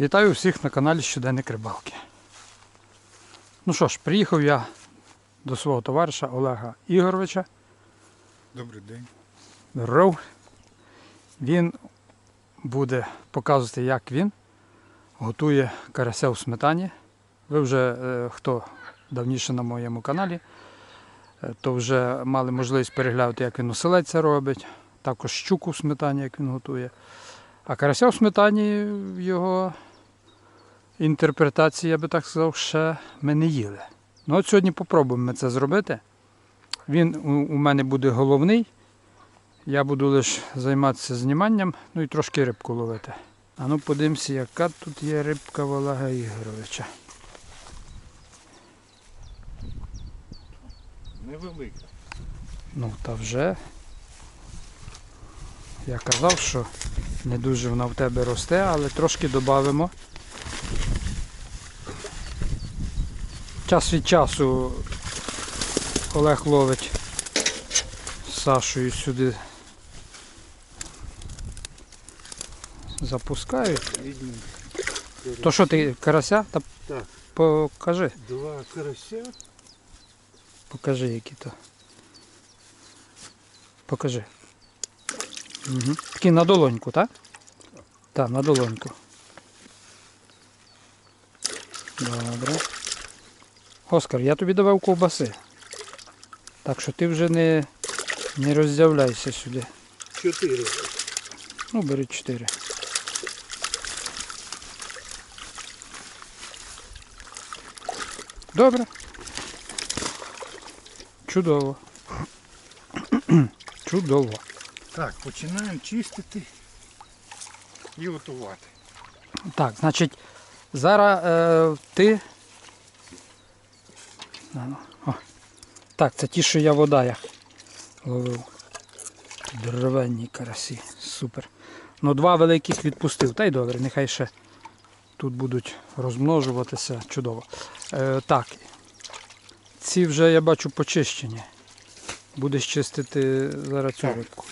Вітаю всіх на каналі Щоденник Рибалки. Ну що ж, приїхав я до свого товариша Олега Ігоровича. Добрий день. Здоров. Він буде показувати, як він готує карася в сметані. Ви вже, е, хто давніше на моєму каналі, е, то вже мали можливість переглянути, як він оселедця робить, також щуку в сметані, як він готує. А карася в сметані в його інтерпретації, я би так сказав, ще ми не їли. Ну от сьогодні попробуємо ми це зробити. Він у, мене буде головний. Я буду лише займатися зніманням, ну і трошки рибку ловити. А ну подивимося, яка тут є рибка в Олега Ігоровича. Невелика. Ну та вже. Я казав, що не дуже вона в тебе росте, але трошки додамо. Час від часу Олег ловить з Сашою сюди. Запускають. То що ти карася? Та Так. покажи. Два карася. Покажи, які то. Покажи. Угу. Такі на долоньку, так? Так, на долоньку. Добре. Оскар, я тобі давав ковбаси. Так що ти вже не, не роздявляйся сюди. Чотири. Ну, бери чотири. Добре. Чудово. Чудово. Так, починаємо чистити і готувати. Так, значить, зараз е, ти. Ну, О. Так, це ті, що я в водаях ловив. Деревенні карасі. Супер. Ну, два великих відпустив. Та й добре, нехай ще тут будуть розмножуватися. Чудово. Е, так. Ці вже я бачу почищені. Будеш чистити зараз цю рибку.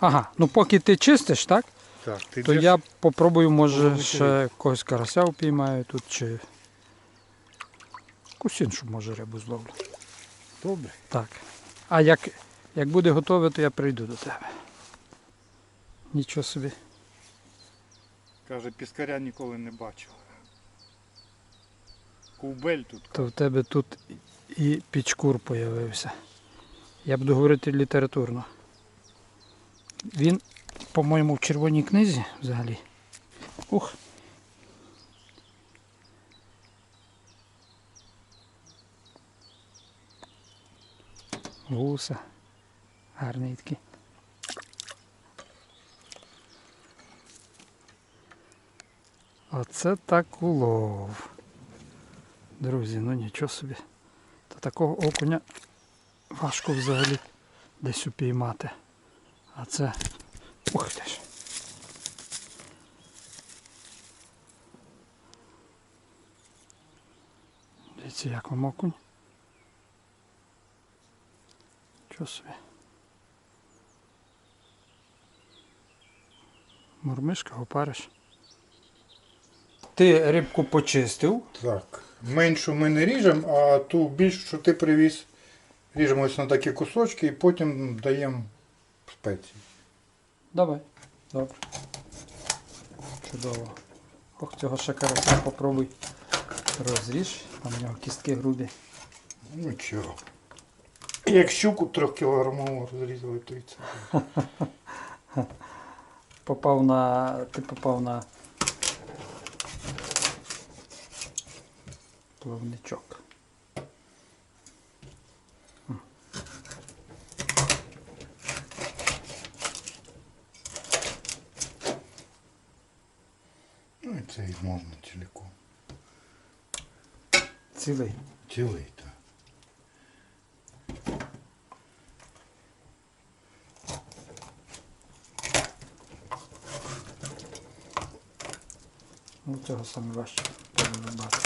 Ага, ну поки ти чистиш, так? Так, ти То йдеш? я попробую, може, Половити ще когось карася впіймаю тут чи. Якусь іншу, може, рибу зловлю. Добре. Так. А як, як буде готове, то я прийду до тебе. Нічого собі. Каже, піскаря ніколи не бачив. Ковбель тут. То в тебе тут і пічкур появився. Я буду говорити літературно. Він, по-моєму, в червоній книзі взагалі. Ух. Гуса. Гарний такий. Оце так улов. Друзі, ну нічого собі. Та такого окуня важко взагалі десь упіймати. А це. Ух ти ж. Дивіться, як вам окунь. Чого собі. Мурмишка, опариш. Ти рибку почистив. Так. Меншу ми не ріжемо, а ту більшу, що ти привіз, ріжемо ось на такі кусочки і потім даємо спеції. Давай. Добре. Чудово. Ох, цього ще карася попробуй розріж. Там у нього кістки грубі. Ну чого. Як щуку трьохкілограмову розрізали, то і це. Попав на. Ти попав на плавничок. Ну і це і можна цілком. Цілий. Цілий, так. Ну, цього саме важче перерубати.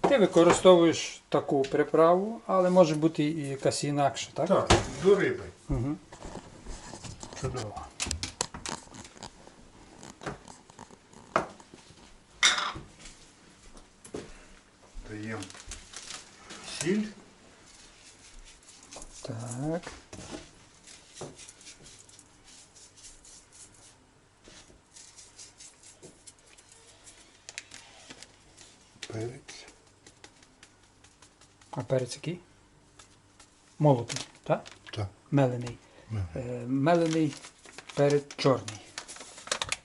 Ти використовуєш таку приправу, але може бути і якась інакша, так? Так, до риби. Угу. Чудово. Даємо сіль. Так. Перець. А перець який? Молотий, так? Так. Мелений. Мелений. Е, мелений перець чорний.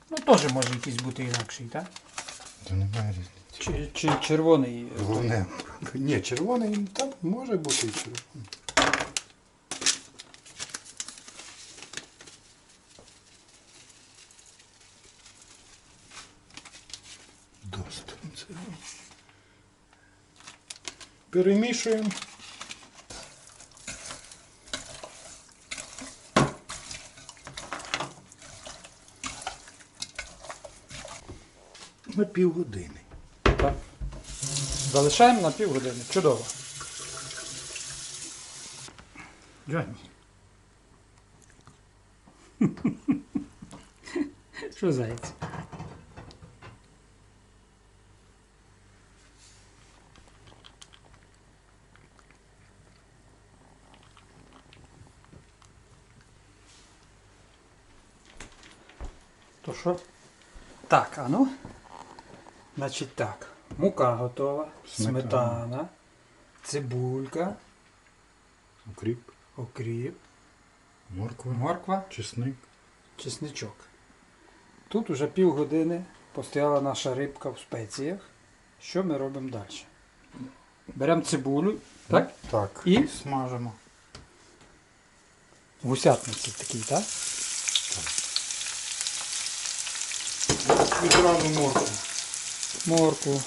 Ну, теж може якийсь бути інакший, так? Та немає різниці. Чи, чи червоний. е, Головне. Ні, червоний там може бути і червоний. Досить. Це. Перемішуємо. На півгодини. Так. Залишаємо на півгодини. Чудово. Джонні. Що зайці? То що? Так, а ну. Значить так. Мука готова, Сметана. сметана, цибулька, Укріп, окріп, морква, морква, чесник. чесничок. Тут уже півгодини постояла наша рибка в спеціях. Що ми робимо далі? Беремо цибулю, так? Так. І? смажимо. Гусятниці такий, так? Відразу моркву. Морку.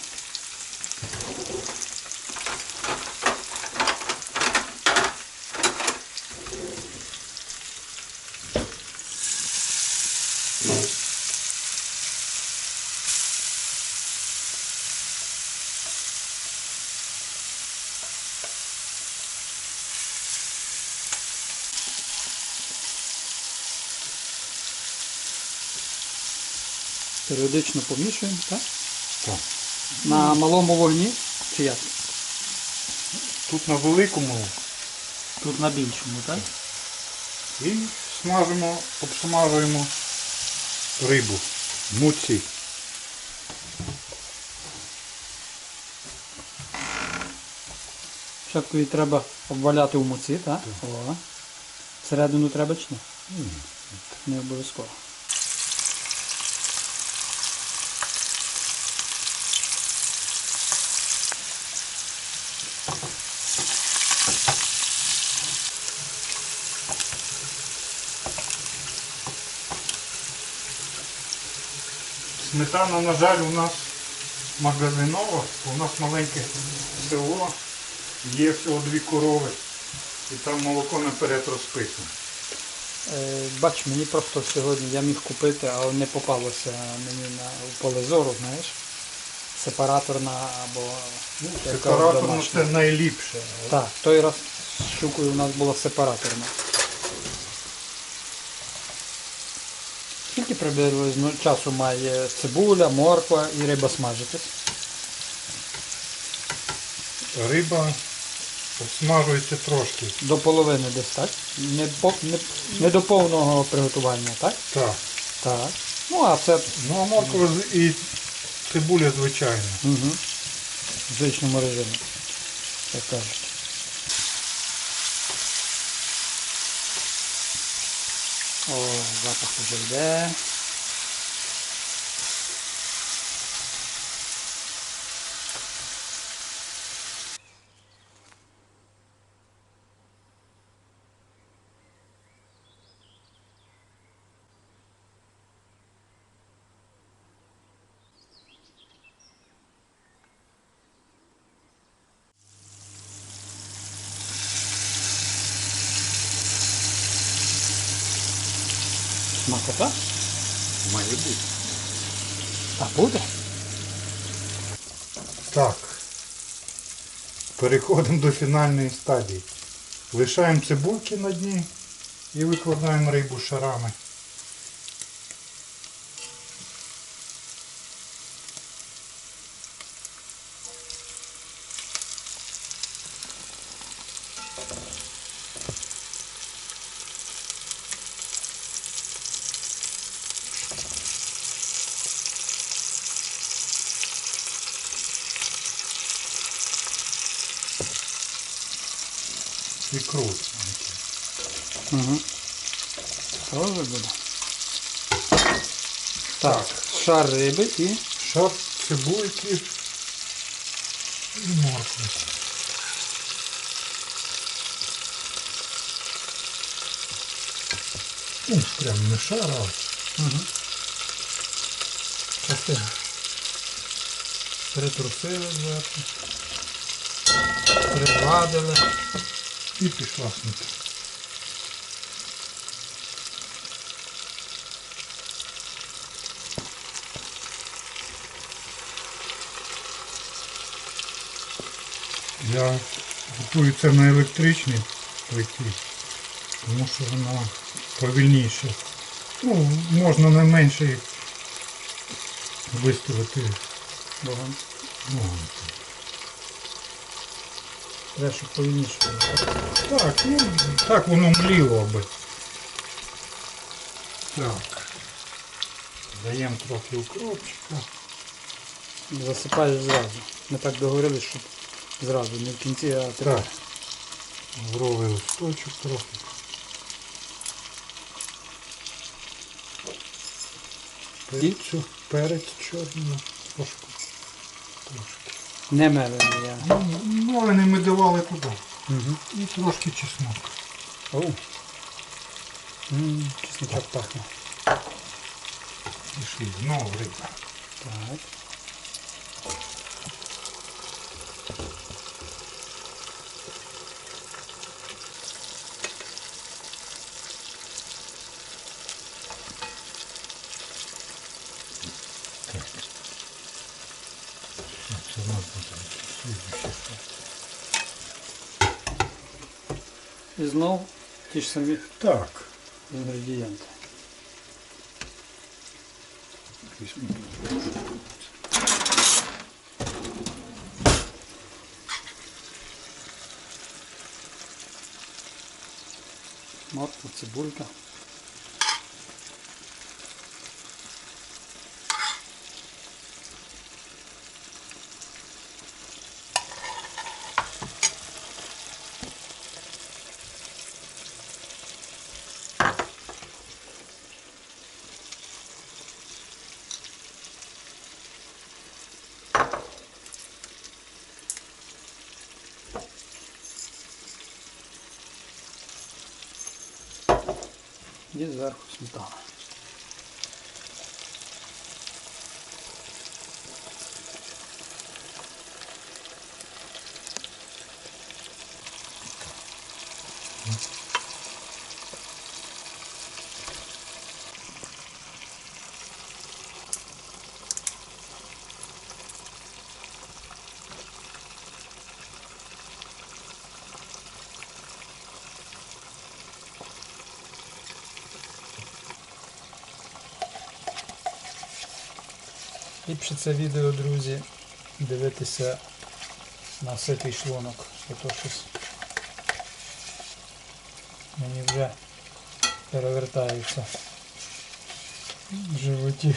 Періодично помішуємо, так? Так. На малому вогні чи як? Тут на великому Тут на більшому, так? і смажимо, обсмажуємо рибу в муці. Спочатку її треба обваляти в муці, так? О. Всередину треба чи ні? Не обов'язково. Сметана, на жаль, у нас магазинова, у нас маленьке село, є всього дві корови, і там молоко наперед розписано. Е, бач, мені просто сьогодні я міг купити, але не попалося мені на поле зору, знаєш. Сепараторна або Ну, домашня. це найліпше. Так, той раз з щукою у нас була сепараторна. Скільки приблизно часу має цибуля, морква і риба смажитись? Риба обсмажується трошки. До половини десь, так? Не, по, не, не до повного приготування, так? Так. Так. Ну, а це Ну а морква і цибуля звичайна. угу. в звичному режимі, як кажуть. О, запах вже йде. Смакота? Має бути. А буде? Так. Переходимо до фінальної стадії. Лишаємо цибульки на дні і викладаємо рибу шарами. І крутимо. Угу. Тоже буде. Так, шар риби і Шар цибульки і моркви. Ну, прям не шар, а угу. частина. Притрусили зверху. пригладили. І пішла сміття. Я готую це на електричній плиті, тому що вона повільніше. Ну, можна на менший виставити Вогонь. Треба, щоб повільніше. Так, ну, так воно мліло би. Так. Даємо трохи укропчика. Засипаєш зразу. Ми так договорились, щоб зразу, не в кінці, а тепер. Так. Лавровий листочок трохи. Перцю, перець чорний трошки. Трошки. Не мелений я. Ну, не ми давали туди. Угу. І трошки чеснок. Ммм, чесночок пахне. Пішли знову риба. Так. І знов ті ж самі Так. інгредієнти. Візьму. Морква, цибулька. І зверху сметана. Ліпше це відео, друзі, дивитися на ситий шлунок, то щось мені вже перевертається в животі.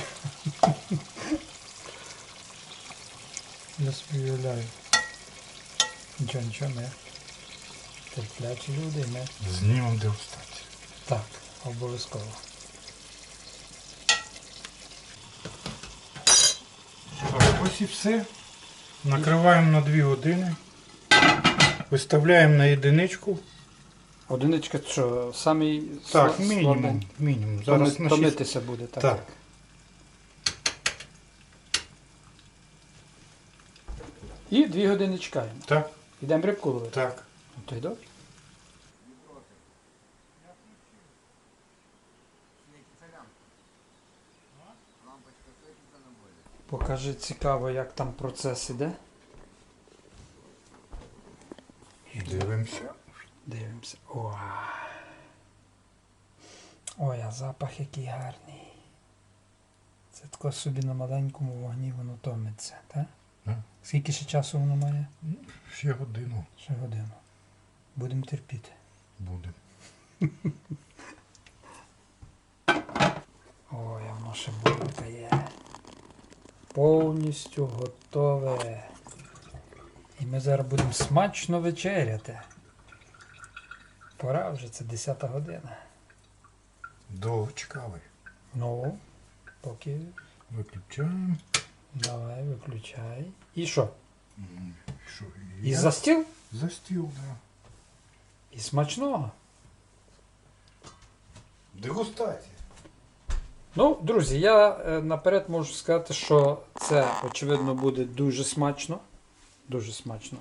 Я собі уявляю. Нічого, нічого, ми терплячі люди, ми Знімемо дегустацію. так, обов'язково. Так, ось і все. Накриваємо на 2 години. Виставляємо на єдиничку. Одиничка що, самий Так, мінімум. слабий? мінімум. Зараз Зараз на 6. томитися буде, так. Так. І дві години чекаємо. Так, Йдемо рибку ловити. так. Ну, То й добре. Покажи цікаво, як там процес іде. Дивимося. Дивимося. О. Ой, а запах який гарний. Це тако собі на маленькому вогні воно томиться, так? М. Скільки ще часу воно має? Ще годину Ще годину. Будемо терпіти. буде. Ой, а воно ще булькає. Повністю готове. І ми зараз будемо смачно вечеряти. Пора вже, це 10 година. Довго чекали. Ну, поки Виключаємо. давай, виключай. І що? М, Що, І я? за стіл? За стіл, да. І смачного. Дегустація. Ну, друзі, я е, наперед можу сказати, що це, очевидно, буде дуже смачно. Дуже смачно.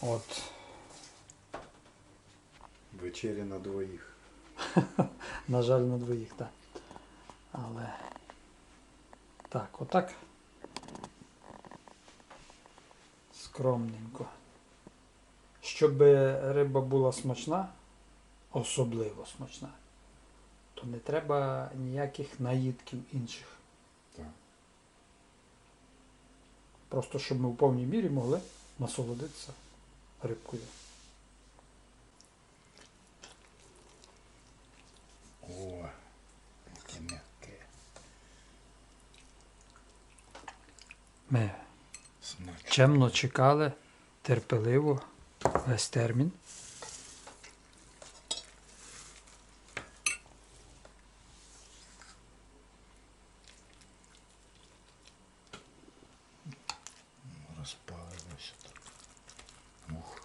От. Вечеря на двоїх. На жаль, на двоїх, так. Але. Так, отак. Скромненько. Щоб риба була смачна, особливо смачна, то не треба ніяких наїдків інших. Так. Просто щоб ми в повній мірі могли насолодитися рибкою. О, яке м'яке. Ми Смачно. чемно чекали, терпеливо, весь термін. Розпарилося так. Ух,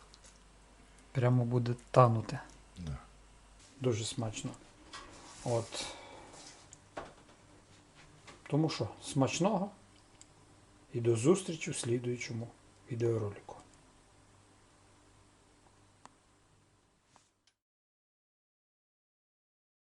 Прямо буде танути. да. Дуже смачно. От. Тому що смачного і до зустрічі в слідуючому відеоролику.